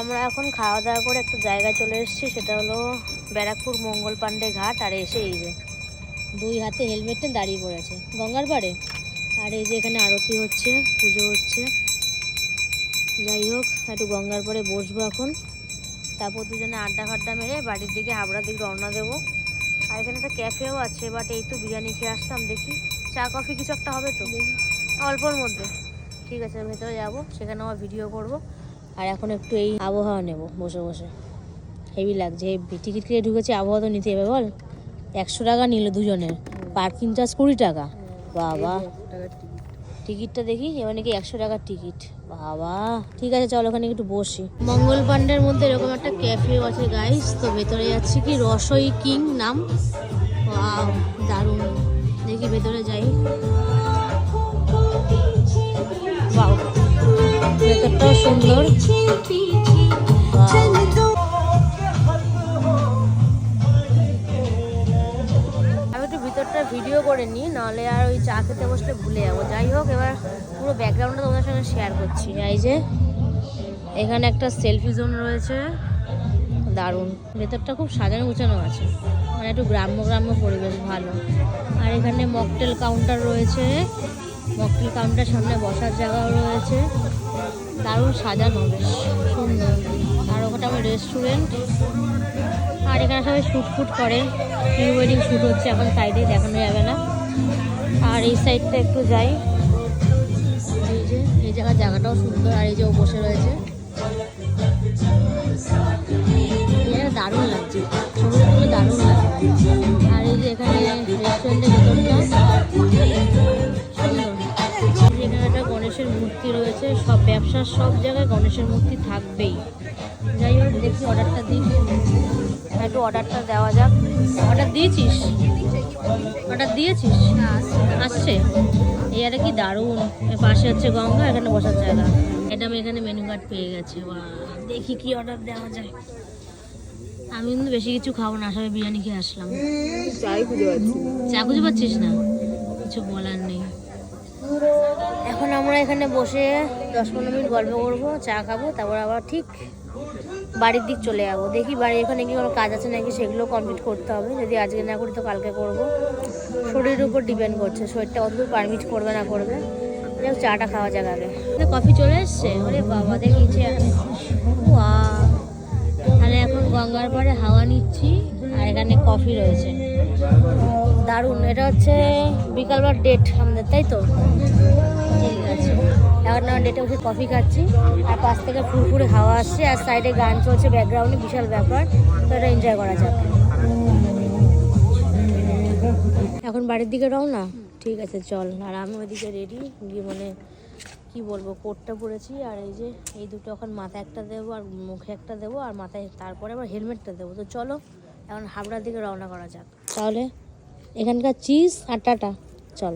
আমরা এখন খাওয়া দাওয়া করে একটা জায়গায় চলে এসেছি সেটা হলো ব্যারাকপুর মঙ্গল পাণ্ডে ঘাট আর এসে এই যে দুই হাতে হেলমেট দাঁড়িয়ে পড়েছে গঙ্গার পাড়ে? আর এই যে এখানে আরতি হচ্ছে পুজো হচ্ছে। যাই হোক একটু গঙ্গার পরে বসবো এখন। তারপর দুজনে আড্ডা ফাড্ডা মেরে বাড়ির দিকে হাবড়ার দিকে রওনা দেবো। আর এখানে একটা ক্যাফেও আছে বাট এই তো বিরিয়ানি খেয়ে আসলাম দেখি। চা কফি কিছু একটা হবে তো? অল্পর মধ্যে। ঠিক আছে ভেতরে যাব সেখানে আমার ভিডিও করব। আর এখন একটু এই আবহাওয়া নেব বসে বসে। হেভি লাগছে হেভি টিকিট কেটে ঢুকেছি, আবহাওয়া তো নিতে হবে, বল। একশো টাকা নিল দুজনের পার্কিং চার্জ কুড়ি টাকা। বাবা। টিকিটটা দেখি, এবার নাকি একশো টাকার টিকিট বাবা। ঠিক আছে, চলো ওখানে একটু বসি। মঙ্গল পান্ডের মধ্যে এরকম একটা ক্যাফে আছে গাইস তো ভেতরে যাচ্ছি কি? রসই কিং নাম? দারুণ। দেখি ভেতরে যাই সুন্দর। আমি একটু ভিডিও করে নিই, নাহলে আর ওই চা খেতে বসলে ভুলে যাব। যাই হোক, এবার পুরো ব্যাকগ্রাউন্ডটা তোমাদের সঙ্গে শেয়ার করছি। এই যে, এখানে একটা সেলফি জোন রয়েছে। দারুণ। ভেতরটা খুব সাজানো গুছানো আছে। মানে একটু গ্রাম্য গ্রাম্য পরিবেশ, ভালো। আর এখানে মকটেল কাউন্টার রয়েছে। মকটেল কাউন্টার সামনে বসার জায়গাও রয়েছে। দারুণ সাজানো, বেশ সুন্দর। আর ওখানে আমার রেস্টুরেন্ট আর এখানে সবাই শ্যুট ফুট করে। প্রি ওয়েডিং শ্যুট হচ্ছে এখন সাইডে দেখানো যাবে না। আর এই সাইডটা একটু যাই। এই যে, এই জায়গার জায়গাটাও সুন্দর। আর এই যে ও বসে রয়েছে। গণেশের মূর্তি রয়েছে সব ব্যবসার সব জায়গায় গণেশের মূর্তি থাকবেই। যাই হোক দেখি অর্ডারটা দিই। একটু অর্ডারটা দেওয়া যাক। অর্ডার দিয়েছিস? অর্ডার দিয়েছিস? আসছে। এই আরে কি দারুণ। পাশে হচ্ছে গঙ্গা এখানে বসার জায়গা। এটা আমি এখানে মেনু কার্ড পেয়ে গেছি। দেখি কি অর্ডার দেওয়া যায়। আমি কিন্তু বেশি কিছু খাব না সবাই বিরিয়ানি খেয়ে আসলাম। চা খুঁজে পাচ্ছিস না? কিছু বলার নেই। এখন আমরা এখানে বসে দশ পনেরো মিনিট গল্প করব চা খাব তারপর আবার ঠিক বাড়ির দিক চলে যাব। দেখি বাড়ি এখানে কি কোনো কাজ আছে নাকি সেগুলো কমপ্লিট করতে হবে। যদি আজকে না করি তো কালকে করব। শরীরের উপর ডিপেন্ড করছে শরীরটা অতদূর পারমিট করবে না করবে। যাই হোক, চাটা খাওয়া যাক আগে। কফি চলে এসছে? ওরে বাবা দেখিছে তাহলে এখন গঙ্গার পাড়ে হাওয়া নিচ্ছি। এখানে কফি রয়েছে। দারুণ, এটা হচ্ছে বিকালবার ডেট আমাদের, তাই তো? ঠিক আছে। এখন আমার ডেটে বসে কফি খাচ্ছি। আর পাশ থেকে ফুরফুরে হাওয়া আসছে, আর সাইডে গান চলছে ব্যাকগ্রাউন্ডে বিশাল ব্যাপার। তো এটা এনজয় করা যাবে এখন বাড়ির দিকে রওনা? ঠিক আছে, চল। আর আমি ওইদিকে রেডি গিয়ে মানে কি বলব, কোটটা পরেছি, আর এই যে এই দুটো এখন মাথায় একটা দেবো, আর মুখে একটা দেবো, আর মাথায় তারপরে আবার হেলমেটটা দেবো। তো চলো এখন হাবড়ার দিকে রওনা করা যাক। তাহলে এখানকার চিজ আর টাটা। চল।